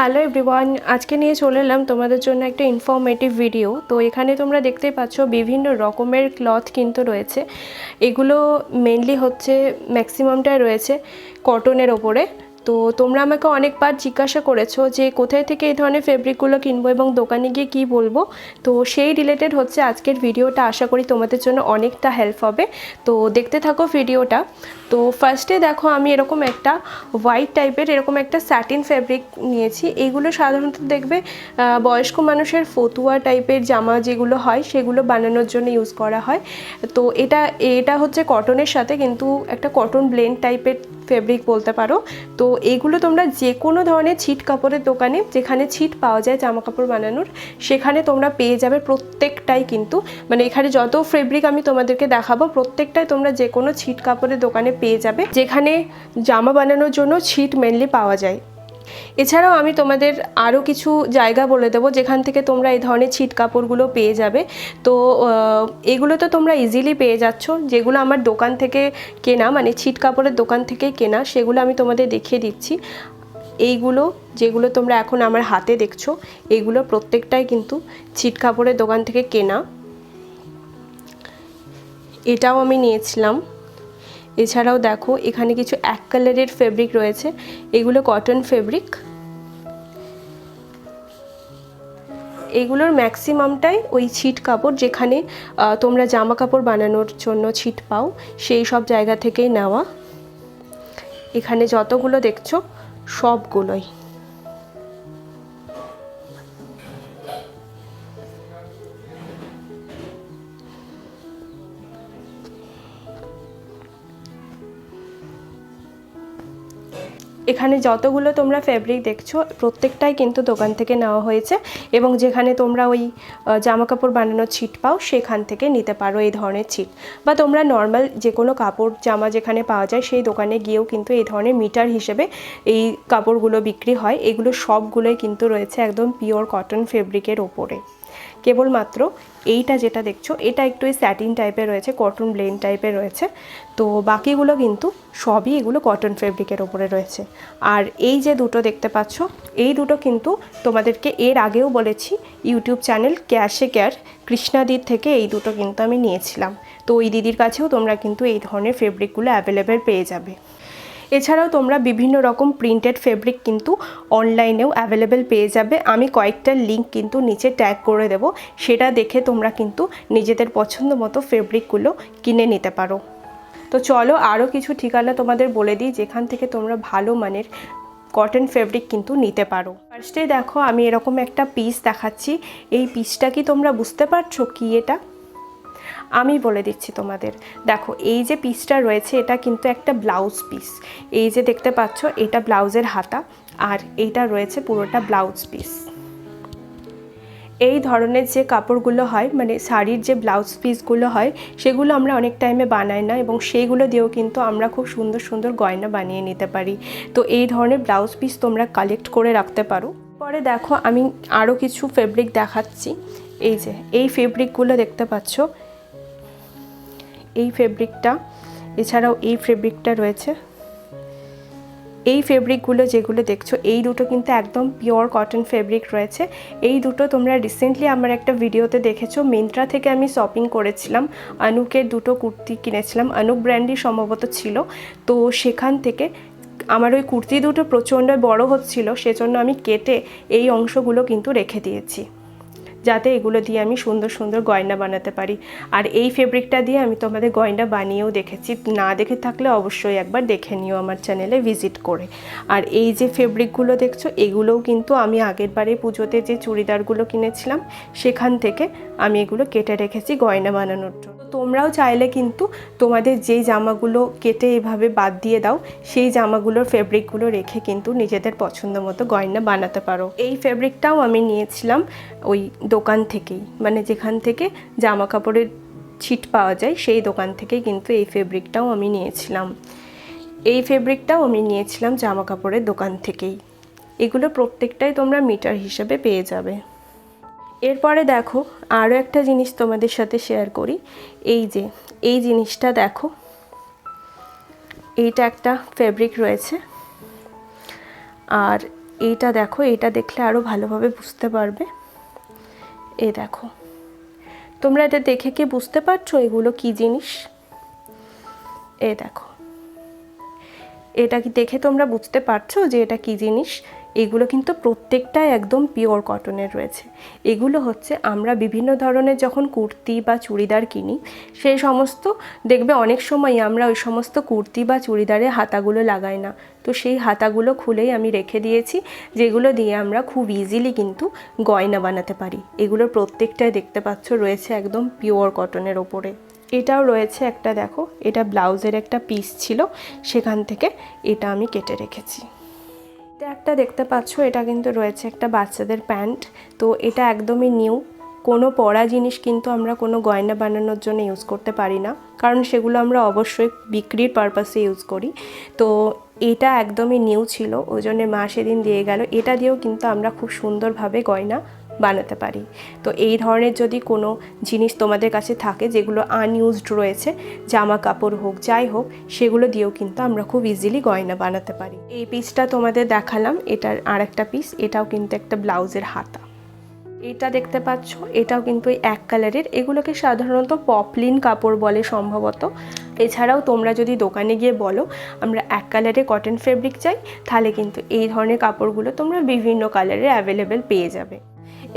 Hello everyone আজকে নিয়ে চলে এলাম তোমাদের জন্য একটা ইনফর্মেটিভ ভিডিও তো এখানে তোমরা দেখতে পাচ্ছ বিভিন্ন রকমের ক্লথ কিন্তু রয়েছে। এগুলো মেনলি হচ্ছে ম্যাক্সিমামটাই রয়েছে কটনের ওপরে। তো তোমরা আমাকে অনেকবার জিজ্ঞাসা করেছ যে কোথায় থেকে এই ধরনের ফেব্রিকগুলো কিনবো এবং দোকানে গিয়ে কী বলব। তো সেই রিলেটেড হচ্ছে আজকের ভিডিওটা আশা করি তোমাদের জন্য অনেকটা হেল্প হবে। তো দেখতে থাকো ভিডিওটা তো ফার্স্টে দেখো, আমি এরকম একটা হোয়াইট টাইপের এরকম একটা স্যাটিন ফেব্রিক নিয়েছি। এইগুলো সাধারণত দেখবে বয়স্ক মানুষের ফতুয়া টাইপের জামা যেগুলো হয়, সেগুলো বানানোর জন্য ইউজ করা হয়। তো এটা এটা হচ্ছে কটনের সাথে, কিন্তু একটা কটন ব্লেন্ড টাইপের ফেব্রিক বলতে পারো। তো এগুলো তোমরা যে কোনো ধরনের ছিট কাপড়ের দোকানে যেখানে ছিট পাওয়া যায় জামা কাপড় বানানোর, সেখানে তোমরা পেয়ে যাবে প্রত্যেকটাই কিন্তু মানে এখানে যত ফেব্রিক আমি তোমাদেরকে দেখাবো, প্রত্যেকটাই তোমরা যে কোনো ছিট কাপড়ের দোকানে পেয়ে যাবে, যেখানে জামা বানানোর জন্য ছিট মেনলি পাওয়া যায়। এছাড়াও আমি তোমাদের আরও কিছু জায়গা বলে দেবো, যেখান থেকে তোমরা এই ধরনের ছিট কাপড়গুলো পেয়ে যাবে। তো এগুলো তো তোমরা ইজিলি পেয়ে যাচ্ছ, যেগুলো আমার দোকান থেকে কেনা মানে ছিট কাপড়ের দোকান থেকেই কেনা, সেগুলো আমি তোমাদের দেখিয়ে দিচ্ছি। এইগুলো যেগুলো তোমরা এখন আমার হাতে দেখছ, এগুলো প্রত্যেকটাই কিন্তু ছিট কাপড়ের দোকান থেকে কেনা। এটাও আমি নিয়েছিলাম। এছাড়াও দেখো, এখানে কিছু এক কালারের ফেব্রিক রয়েছে। এগুলো কটন ফেব্রিক এগুলোর ম্যাক্সিমামটাই ওই ছিট কাপড় যেখানে তোমরা জামা কাপড় বানানোর জন্য ছিট পাও, সেই সব জায়গা থেকেই নেওয়া। এখানে যতগুলো দেখছ, সবগুলোই। এখানে যতগুলো তোমরা ফেব্রিক দেখছ, প্রত্যেকটাই কিন্তু দোকান থেকে নেওয়া হয়েছে এবং যেখানে তোমরা ওই জামা কাপড় বানানোর ছিট পাও, সেখান থেকে নিতে পারো এই ধরনের ছিট। বা তোমরা নর্মাল যে কোনো কাপড়, জামা যেখানে পাওয়া যায়, সেই দোকানে গিয়েও কিন্তু এই ধরনের মিটার হিসেবে এই কাপড়গুলো বিক্রি হয়। এগুলো সবগুলোই কিন্তু রয়েছে একদম পিওর কটন ফেব্রিকের ওপরে। কেবলমাত্র এইটা যেটা দেখছ, এটা একটু এই স্যাটিন টাইপের রয়েছে কটন ব্লেন টাইপের রয়েছে। তো বাকিগুলো কিন্তু সবই এগুলো কটন ফেব্রিকের ওপরে রয়েছে। আর এই যে দুটো দেখতে পাচ্ছ, এই দুটো কিন্তু তোমাদেরকে এর আগেও বলেছি, ইউটিউব চ্যানেল ক্যাশে ক্যার কৃষ্ণাদির থেকে এই দুটো কিন্তু আমি নিয়েছিলাম। তো ওই দিদির কাছেও তোমরা কিন্তু এই ধরনের ফেব্রিকগুলো অ্যাভেলেবেল পেয়ে যাবে। এছাড়াও তোমরা বিভিন্ন রকম প্রিন্টেড ফেব্রিক কিন্তু অনলাইনেও অ্যাভেলেবেল পেয়ে যাবে। আমি কয়েকটা লিঙ্ক কিন্তু নিচে ট্যাগ করে দেব। সেটা দেখে তোমরা কিন্তু নিজেদের পছন্দ মতো ফেব্রিকগুলো কিনে নিতে পারো। তো চলো আরও কিছু ঠিকানা তোমাদের বলে দিই, যেখান থেকে তোমরা ভালো মানের কটন ফেব্রিক কিন্তু নিতে পারো। ফার্স্টে দেখো, আমি এরকম একটা পিস দেখাচ্ছি। এই পিসটা কি তোমরা বুঝতে পারছ কি এটা? আমি বলে দিচ্ছি তোমাদের। দেখো, এই যে পিসটা রয়েছে, এটা কিন্তু একটা ব্লাউজ পিস এই যে দেখতে পাচ্ছ, এটা ব্লাউজের হাতা, আর এইটা রয়েছে পুরোটা ব্লাউজ পিস এই ধরনের যে কাপড়গুলো হয় মানে শাড়ির যে ব্লাউজ পিসগুলো হয়, সেগুলো আমরা অনেক টাইমে বানাই না, এবং সেইগুলো দিয়েও কিন্তু আমরা খুব সুন্দর সুন্দর গয়না বানিয়ে নিতে পারি। তো এই ধরনের ব্লাউজ পিস তোমরা কালেক্ট করে রাখতে পারো। পরে দেখো, আমি আরও কিছু ফেব্রিক দেখাচ্ছি। এই যে, এই ফেব্রিকগুলো দেখতে পাচ্ছ এই ফেব্রিকটা এছাড়াও এই ফেব্রিকটা রয়েছে। এই ফেব্রিকগুলো যেগুলো দেখছ, এই দুটো কিন্তু একদম পিওর কটন ফেব্রিক রয়েছে। এই দুটো তোমরা রিসেন্টলি আমার একটা ভিডিওতে দেখেছ। মিন্ত্রা থেকে আমি শপিং করেছিলাম। অনুকের দুটো কুর্তি কিনেছিলাম। অনুক ব্র্যান্ডই সম্ভবত ছিল। তো সেখান থেকে আমার ওই কুর্তি দুটো প্রচণ্ড বড় হচ্ছিল, সেজন্য আমি কেটে এই অংশগুলো কিন্তু রেখে দিয়েছি। যাতে এগুলো দিয়ে আমি সুন্দর সুন্দর গয়না বানাতে পারি। আর এই ফেব্রিকটা দিয়ে আমি তোমাদের গয়না বানিয়েও দেখেছি। না দেখে থাকলে অবশ্যই একবার দেখে নিও আমার চ্যানেলে ভিজিট করে। আর এই যে ফেব্রিকগুলো দেখছ, এগুলোও কিন্তু আমি আগের বারে পুজোতে যে চুড়িদারগুলো কিনেছিলাম, সেখান থেকে আমি এগুলো কেটে রেখেছি গয়না বানানোর জন্য। তোমরাও চাইলে কিন্তু তোমাদের যেই জামাগুলো কেটে এভাবে বাদ দিয়ে দাও, সেই জামাগুলোর ফেব্রিকগুলো রেখে কিন্তু নিজেদের পছন্দ মতো গয়না বানাতে পারো। এই ফেব্রিকটাও আমি নিয়েছিলাম ওই দোকান থেকেই মানে যেখান থেকে জামা কাপড়ের ছিট পাওয়া যায়, সেই দোকান থেকেই কিন্তু এই ফেব্রিকটাও আমি নিয়েছিলাম। এই ফেব্রিকটাও আমি নিয়েছিলাম জামা কাপড়ের দোকান থেকেই। এগুলো প্রত্যেকটাই তোমরা মিটার হিসেবে পেয়ে যাবে। এরপরে দেখো আরও একটা জিনিস তোমাদের সাথে শেয়ার করি। এই যে, এই জিনিসটা দেখো, এইটা একটা ফেব্রিক রয়েছে। আর এইটা দেখো এটা দেখলে আরও ভালোভাবে বুঝতে পারবে। এ দেখো, তোমরা এটা দেখে কি বুঝতে পারছ এগুলো কি জিনিস? এ দেখো, এটা কি দেখে তোমরা বুঝতে পারছ যে এটা কি জিনিস? এগুলো কিন্তু প্রত্যেকটাই একদম পিওর কটনের রয়েছে। এগুলো হচ্ছে আমরা বিভিন্ন ধরনের যখন কুর্তি বা চুড়িদার কিনি, সেই সমস্ত দেখবে অনেক সময় আমরা ওই সমস্ত কুর্তি বা চুড়িদারে হাতাগুলো লাগাই না। তো সেই হাতাগুলো খুলেই আমি রেখে দিয়েছি, যেগুলো দিয়ে আমরা খুব ইজিলি কিন্তু গয়না বানাতে পারি। এগুলোর প্রত্যেকটাই দেখতে পাচ্ছ রয়েছে একদম পিওর কটনের ওপরে। এটাও রয়েছে একটা দেখো, এটা ব্লাউজের একটা পিস ছিল, সেখান থেকে এটা আমি কেটে রেখেছি। একটা দেখতে পাচ্ছ, এটা কিন্তু রয়েছে একটা বাচ্চাদের প্যান্ট। তো এটা একদমই নিউ। কোনো পরা জিনিস কিন্তু আমরা কোনো গয়না বানানোর জন্য ইউজ করতে পারি না, কারণ সেগুলো আমরা অবশ্যই বিক্রির পারপাসে ইউজ করি। তো এটা একদমই নিউ ছিল, ওই জন্যে মা সেদিন দিয়ে গেল। এটা দিয়েও কিন্তু আমরা খুব সুন্দরভাবে গয়না বানাতে পারি। তো এই ধরনের যদি কোনো জিনিস তোমাদের কাছে থাকে যেগুলো আনইউজড রয়েছে জামা কাপড় হোক, যাই হোক, সেগুলো দিয়েও কিন্তু আমরা খুব ইজিলি গয়না বানাতে পারি। এই পিসটা তোমাদের দেখালাম, এটার আর একটা পিস এটাও কিন্তু একটা ব্লাউজের হাতা। এটা দেখতে পাচ্ছ, এটাও কিন্তু এক কালারের এগুলোকে সাধারণত পপলিন কাপড় বলে সম্ভবত। এছাড়াও তোমরা যদি দোকানে গিয়ে বলো, আমরা এক কালারে কটন ফেব্রিক চাই, তাহলে কিন্তু এই ধরনের কাপড়গুলো তোমরা বিভিন্ন কালারের অ্যাভেলেবেল পেয়ে যাবে।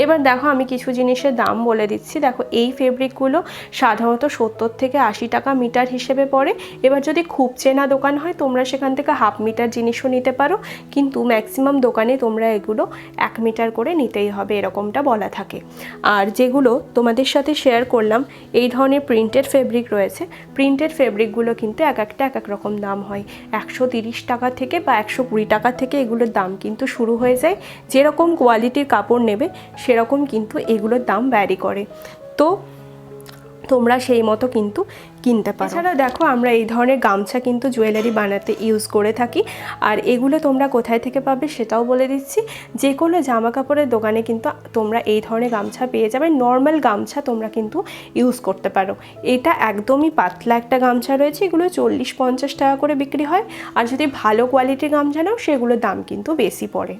এবার দেখো আমি কিছু জিনিসের দাম বলে দিচ্ছি। দেখো এই ফেব্রিকগুলো সাধারণত সত্তর থেকে আশি টাকা মিটার হিসেবে পড়ে। এবার যদি খুব চেনা দোকান হয়, তোমরা সেখান থেকে হাফ মিটার জিনিসও নিতে পারো। কিন্তু ম্যাক্সিমাম দোকানে তোমরা এগুলো এক মিটার করে নিতেই হবে, এরকমটা বলা থাকে। আর যেগুলো তোমাদের সাথে শেয়ার করলাম, এই ধরনের প্রিন্টেড ফেব্রিক রয়েছে। প্রিন্টেড ফেব্রিকগুলো কিন্তু এক একটা এক এক রকম দাম হয়। একশো তিরিশ টাকা থেকে বা একশো কুড়ি টাকা থেকে এগুলোর দাম কিন্তু শুরু হয়ে যায়। যেরকম কোয়ালিটির কাপড় নেবে সেরকম কিন্তু এগুলোর দাম ভ্যারি করে। তো তোমরা সেই মতো কিন্তু কিনতে পারো। এছাড়াও দেখো, আমরা এই ধরনের গামছা কিন্তু জুয়েলারি বানাতে ইউজ করে থাকি। আর এগুলো তোমরা কোথায় থেকে পাবে সেটাও বলে দিচ্ছি। যে কোনো জামা কাপড়ের দোকানে কিন্তু তোমরা এই ধরনের গামছা পেয়ে যাবে। নর্মাল গামছা তোমরা কিন্তু ইউজ করতে পারো। এটা একদমই পাতলা একটা গামছা রয়েছে, এগুলো চল্লিশ পঞ্চাশ টাকা করে বিক্রি হয়। আর যদি ভালো কোয়ালিটির গামছা নাও, সেগুলোর দাম কিন্তু বেশি পড়ে।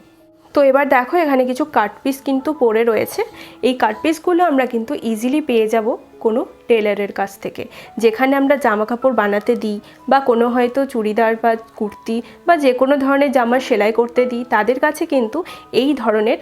তো এবার দেখো, এখানে কিছু কাট পিস কিন্তু পড়ে রয়েছে। এই কাট পিসগুলো আমরা কিন্তু ইজিলি পেয়ে যাব কোনো টেলারের কাছ থেকে। যেখানে আমরা জামা কাপড় বানাতে দিই বা কোনো হয়তো চুড়িদার বা কুর্তি বা যে কোনো ধরনের জামা সেলাই করতে দিই, তাদের কাছে কিন্তু এই ধরনের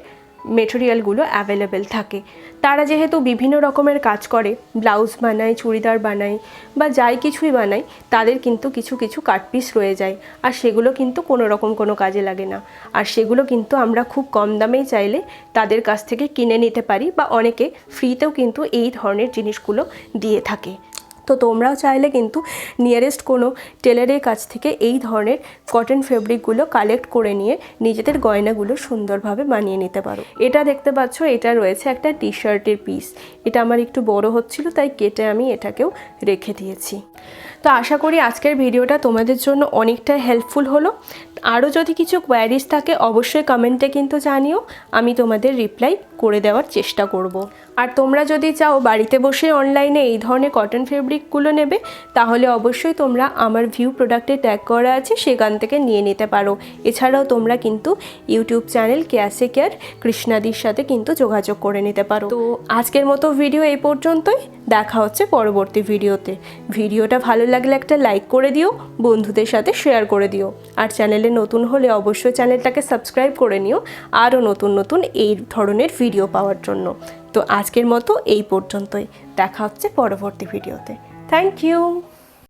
মেটেরিয়ালগুলো অ্যাভেলেবেল থাকে। তারা যেহেতু বিভিন্ন রকমের কাজ করে ব্লাউজ বানায়, চুড়িদার বানায় বা যাই কিছুই বানায়, তাদের কিন্তু কিছু কিছু কাট পিস রয়ে যায়। আর সেগুলো কিন্তু কোনো রকম কোনো কাজে লাগে না। আর সেগুলো কিন্তু আমরা খুব কম দামেই চাইলে তাদের কাছ থেকে কিনে নিতে পারি বা অনেকে ফ্রিতেও কিন্তু এই ধরনের জিনিসগুলো দিয়ে থাকে। তো তোমরাও চাইলে কিন্তু নিয়ারেস্ট কোনো টেলারের কাছ থেকে এই ধরনের কটন ফেব্রিকগুলো কালেক্ট করে নিয়ে নিজেদের গয়নাগুলো সুন্দরভাবে বানিয়ে নিতে পারো। এটা দেখতে পাচ্ছ, এটা রয়েছে একটা টি শার্টের পিস এটা আমার একটু বড় হচ্ছিল, তাই কেটে আমি এটাকেও রেখে দিয়েছি। তো আশা করি আজকের ভিডিওটা তোমাদের জন্য অনেকটা হেল্পফুল হলো। আরও যদি কিছু কোয়ারিজ থাকে, অবশ্যই কমেন্টে কিন্তু জানিও। আমি তোমাদের রিপ্লাই করে দেওয়ার চেষ্টা করব। আর তোমরা যদি চাও বাড়িতে বসে অনলাইনে এই ধরনের কটন ফেব্রিকগুলো নেবে, তাহলে অবশ্যই তোমরা আমার ভিউ প্রোডাক্টে ট্যাগ করা আছে, সেখান থেকে নিয়ে নিতে পারো। এছাড়াও তোমরা কিন্তু ইউটিউব চ্যানেল কেয়াসে কেয়ার কৃষ্ণাদির সাথে কিন্তু যোগাযোগ করে নিতে পারো। তো আজকের মতো ভিডিও এই পর্যন্তই। দেখা হচ্ছে পরবর্তী ভিডিওতে ভিডিওটা ভালো লাগলে একটা লাইক করে দিও, বন্ধুদের সাথে শেয়ার করে দিও। আর চ্যানেলে নতুন হলে অবশ্যই চ্যানেলটাকে সাবস্ক্রাইব করে নিও, আরও নতুন নতুন এই ধরনের ভিডিও পাওয়ার জন্য। তো আজকের মতো এই পর্যন্তই। দেখা হচ্ছে পরবর্তী ভিডিওতে থ্যাংক ইউ